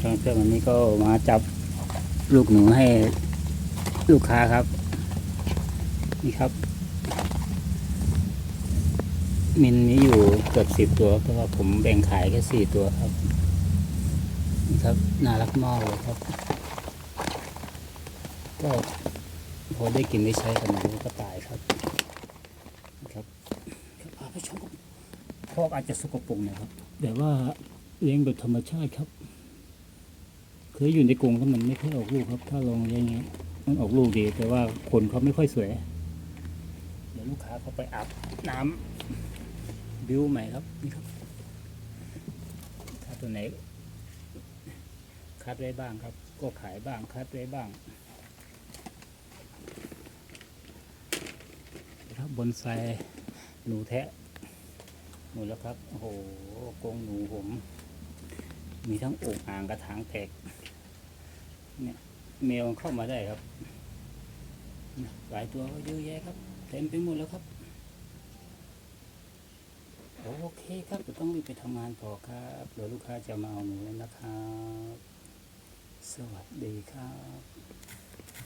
ช่างเพื่อนๆวันนี้ก็มาจับลูกหนูให้ลูกค้าครับ นี่ครับ มินมีอยู่เกือบสิบตัวเพราะว่าผมแบ่งขายแค่สี่ตัวครับ นี่ครับน่ารักมากเลยครับ ก็พอได้กินได้ใช้กับหนูก็ตายครับนี่ครับครับพาไปชมพอกอาจจะสกปรกหนะครับ แต่ว่าเลี้ยงแบบธรรมชาติครับ คยอยู่ในกรงแล้วมันไม่ค่อยออกลูกครับ ถ้าลองอย่างเงี้ยมันออกลูกดี แต่ว่าคนเขาไม่ค่อยสวย เดี๋ยวลูกค้าเขาไปอาบน้ำบิวใหม่ครับนี่ครับถ้าตัวไหน คัดไว้บ้างครับ ก็ขายบ้างคัดไว้บ้างครับบนไซหนูแทะหมดแล้วครับโอ้โหกรงหนูผม มีทั้งอ่งอ่างกระถางแตก เนี่ยแมวเข้ามาได้ครับหลายตัวก็เยอะแยะครับ เต็มไปหมดแล้วครับโอเคครับจะต้องรีบไปทำงานต่อครับเดี๋ยวลูกค้าจะมาเอาหนูแล้วนะครับ สวัสดีครับ